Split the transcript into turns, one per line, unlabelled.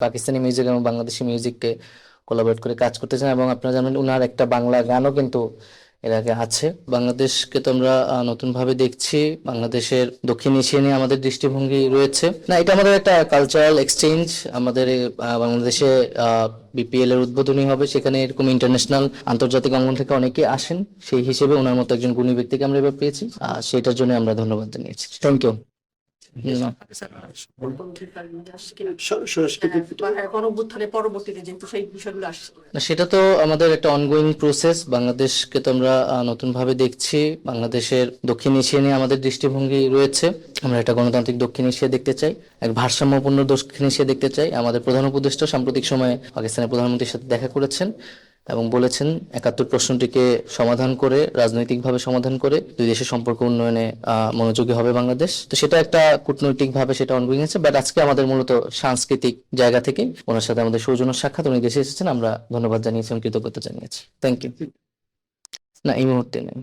Pakistani music এবং Bangladeshi মিউজিককে collaborate করে কাজ করতে চান এবং আপনারা জানেন উনার একটা বাংলা গানও কিন্তু এর আগে আছে। বাংলাদেশকে তো আমরা নতুনভাবে দেখছি। বাংলাদেশের দক্ষিণ এশিয়া নিয়ে আমাদের দৃষ্টিভঙ্গি রয়েছে। না, এটা আমাদের একটা কালচারাল এক্সচেঞ্জ আমাদের বাংলাদেশে বিপিএল এর উদ্বোধনী হবে। সেখানে এরকম ইন্টারন্যাশনাল আন্তর্জাতিক অঙ্গন থেকে অনেকে আসেন। সেই হিসেবে ওনার মতো একজন গুণী ব্যক্তিকে আমরা এবার পেয়েছি। সেটার জন্য আমরা ধন্যবাদ জানিয়েছি। থ্যাংক ইউ সেটা তো আমাদের একটা অনগোয়িং প্রসেস বাংলাদেশকে তো আমরা আহ, নতুনভাবে দেখছি। বাংলাদেশের দক্ষিণ এশিয়া নিয়ে আমাদের দৃষ্টিভঙ্গি রয়েছে। আমরা একটা গণতান্ত্রিক দক্ষিণ এশিয়া দেখতে চাই এক ভারসাম্যপূর্ণ দক্ষিণ এশিয়া দেখতে চাই। আমাদের প্রধান উপদেষ্টা সাম্প্রতিক সময়ে পাকিস্তানের প্রধানমন্ত্রীর সাথে দেখা করেছেন। এবং বলেছেন একাত্তর প্রশ্নটিকে সমাধান করে, রাজনৈতিকভাবে সমাধান করে দুই দেশের সম্পর্ক উন্নয়নে মনোযোগী হবে বাংলাদেশ। তো সেটা একটা কূটনৈতিক ভাবে সেটা অনগোয়িং আছে বাট আজকে আমাদের মূলত সাংস্কৃতিক জায়গা থেকে ওনার সাথে আমাদের সৌজন্য সাক্ষাৎ, উনি দেশে এসেছেন, আমরা ধন্যবাদ জানিয়েছি এবং কৃতজ্ঞতা জানিয়েছি। থ্যাংক ইউ না, এই মুহূর্তে নেই।